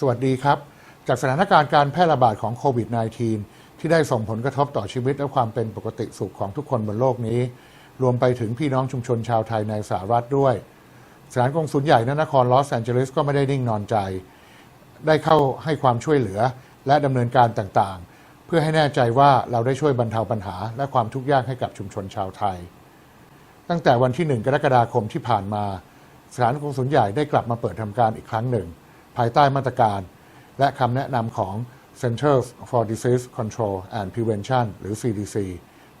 สวัสดีครับ จากสถานการณ์การแพร่ระบาดของโควิด -19 ที่ได้ส่งผลกระทบต่อชีวิตและความเป็นปกติสุขของทุกคนบนโลกนี้ รวมไปถึงพี่น้องชุมชนชาวไทยในสหรัฐด้วย สถานกงสุลใหญ่ณนครลอสแอนเจลิสก็ไม่ได้นิ่งนอนใจ ได้เข้าให้ความช่วยเหลือและดำเนินการต่างๆ เพื่อให้แน่ใจว่าเราได้ช่วยบรรเทาปัญหา และความทุกข์ยากให้กับชุมชนชาวไทย ตั้งแต่วันที่ 1 กรกฎาคมที่ผ่านมา สถานกงสุลใหญ่ได้กลับมาเปิดทำการอีกครั้งหนึ่ง ภายใต้มาตรการ และคำแนะนำของ Centers for Disease Control and Prevention หรือ CDC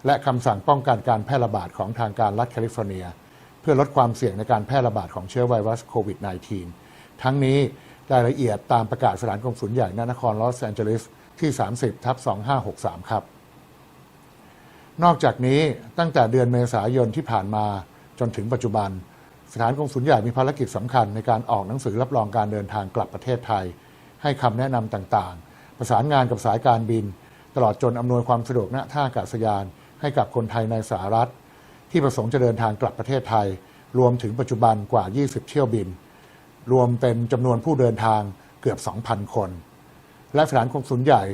และคำสั่งป้องกันการแพร่ระบาดของทางการรัฐแคลิฟอร์เนีย เพื่อลดความเสี่ยงในการแพร่ระบาดของเชื้อไวรัสโควิด -19 ทั้งนี้รายละเอียดตามประกาศสถานกงสุลใหญ่ณนครลอสแอนเจลิสที่ 30ทับ2563 ครับ นอกจากนี้ตั้งแต่เดือนเมษายนที่ผ่านมาจนถึงปัจจุบัน สถานกงสุลใหญ่มีภารกิจสำคัญในการออกหนังสือรับรองการเดินทางกลับประเทศไทย ให้คำแนะนำต่างๆ ประสานงานกับสายการบิน ตลอดจนอำนวยความสะดวกณท่าอากาศยาน ให้กับคนไทยในสหรัฐ ที่ประสงค์จะเดินทางกลับประเทศไทย รวมถึงปัจจุบันกว่า 20 เที่ยวบิน รวมเป็นจำนวนผู้เดินทางเกือบ 2,000 คน และสถานกงสุลใหญ่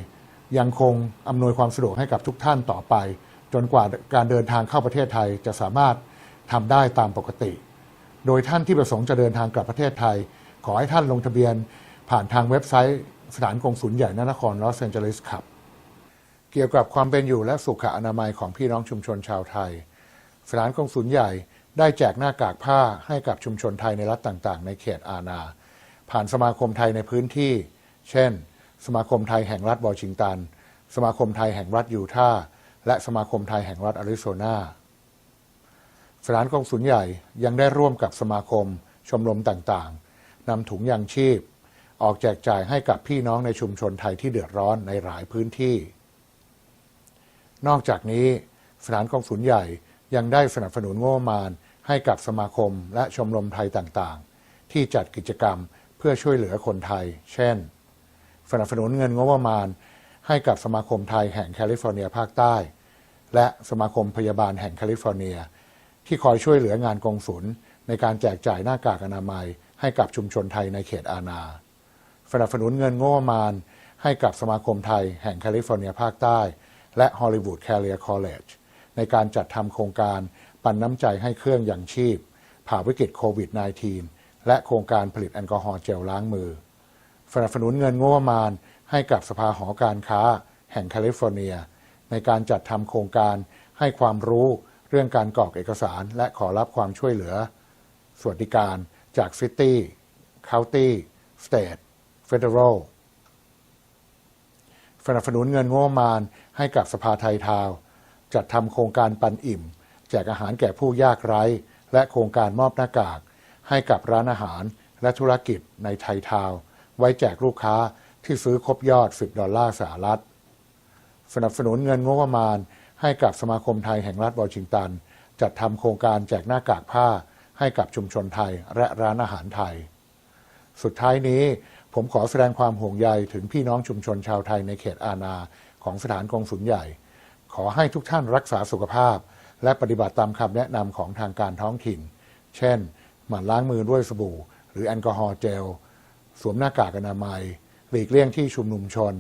ยังคงอำนวยความสะดวกให้กับทุกท่านต่อไป จนกว่าการเดินทางเข้าประเทศไทยจะสามารถทำได้ตามปกติ โดยท่านที่ประสงค์จะเดินทางกลับประเทศไทย ขอให้ท่านลงทะเบียนผ่านทางเว็บไซต์สถานกงสุลใหญ่ณนครลอสแอนเจลิสครับเกี่ยวกับความเป็นอยู่และสุขอนามัยของพี่น้องชุมชนชาวไทย สถานกงสุลใหญ่ได้แจกหน้ากากผ้าให้กับชุมชนไทยในรัฐต่างๆ ในเขตอาณา ผ่านสมาคมไทยในพื้นที่ เช่น สมาคมไทยแห่งรัฐวอชิงตัน สมาคมไทยแห่งรัฐยูทาห์และสมาคมไทยแห่งรัฐอาริโซนา สถานกงสุลใหญ่ยังได้ร่วมกับสมาคม ชมรมต่างๆนำถุงยางชีพ ออกแจกจ่ายให้กับพี่น้องในชุมชนไทยที่เดือดร้อนในหลายพื้นที่ นอกจากนี้ สถานกงสุลใหญ่ยังได้สนับสนุนงบประมาณให้กับสมาคมและชมรมไทยต่างๆ ที่จัดกิจกรรมเพื่อช่วยเหลือคนไทย เช่น สนับสนุนเงินงบประมาณ ให้กับสมาคมไทยแห่งแคลิฟอร์เนียภาคใต้ และสมาคมพยาบาลแห่งแคลิฟอร์เนีย ที่คอยช่วยเหลืองานกองสุลในการแจกจ่ายหน้ากากอนามัย ให้กับชุมชนไทยในเขตอาณาสนับสนุนเงินงบประมาณ ให้กับสมาคมไทยแห่งแคลิฟอร์เนียภาคใต้ และฮอลลีวูดแคเรียคอลเลจในการจัดทำโครงการปันน้ำใจให้เครื่องอย่างชีพ ผ่าวิกฤตโควิด -19 และโครงการผลิตแอลกอฮอล์เจลล้างมือสนับสนุนเงินงบประมาณ ให้กับสภาหอการค้า แห่งแคลิฟอร์เนีย ในการจัดทำโครงการให้ความรู้ เรื่องการกรอกเอกสารและขอรับความช่วยเหลือ สวัสดิการจากซิตี้เคาน์ตี้สเตทเฟเดอรัลสนับสนุนเงินงบประมาณให้กับสภาไทยทาว จัดทำโครงการปันอิ่ม แจกอาหารแก่ผู้ยากไร้ และโครงการมอบหน้ากาก ให้กับร้านอาหารและธุรกิจในไทยทาว ไว้แจกลูกค้าที่ซื้อครบยอด 10 ดอลลาร์สหรัฐ สนับสนุนเงินงบประมาณ ให้กับสมาคมไทยแห่งรัฐวอชิงตัน จัดทำโครงการแจกหน้ากากผ้าให้กับชุมชนไทยและร้านอาหารไทย สุดท้ายนี้ผมขอแสดงความห่วงใยถึงพี่น้องชุมชนชาวไทยในเขตอาณาของสถานกงสุลใหญ่ ขอให้ทุกท่านรักษาสุขภาพ และปฏิบัติตามคำแนะนำของทางการท้องถิ่น เช่น หมั่นล้างมือด้วยสบู่ หรือแอลกอฮอล์เจล สวมหน้ากากอนามัย หลีกเลี่ยงที่ชุมนุมชน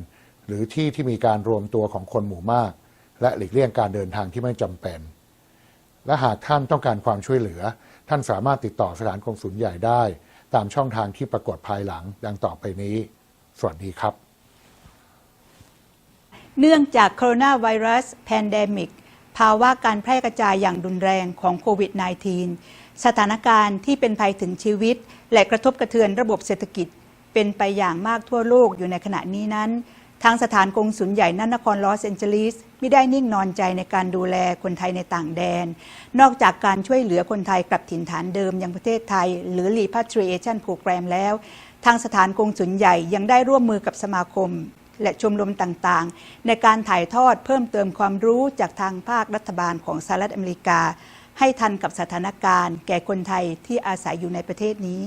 หรือที่ที่มีการรวมตัวของคนหมู่มาก และหลีกเลี่ยงการเดินทางที่ไม่จำเป็น และหากท่านต้องการความช่วยเหลือ ท่านสามารถติดต่อสถานกงสุลใหญ่ได้ ตามช่องทางที่ปรากฏภายหลังดังต่อไปนี้ สวัสดีครับ เนื่องจากโคโรนาไวรัสแพนเดมิกภาวะการแพร่กระจายอย่างรุนแรงของโควิด -19 สถานการณ์ที่เป็นภัยถึงชีวิต และกระทบกระเทือนระบบเศรษฐกิจเป็นไปอย่างมากทั่วโลกอยู่ในขณะนี้นั้น ทางสถานกงสุลใหญ่นันนครลอสแอนเจลิสไม่ได้นิ่งนอนใจในการดูแลคนไทยในต่างแดน นอกจากการช่วยเหลือคนไทยกลับถิ่นฐานเดิมยังประเทศไทย หรือ Repatriation Program แล้ว ทางสถานกงสุลใหญ่ยังได้ร่วมมือกับสมาคม และชมรมต่างๆ ในการถ่ายทอดเพิ่มเติมความรู้จากทางภาครัฐบาลของสหรัฐอเมริกา ให้ทันกับสถานการณ์ แก่คนไทยที่อาศัยอยู่ในประเทศนี้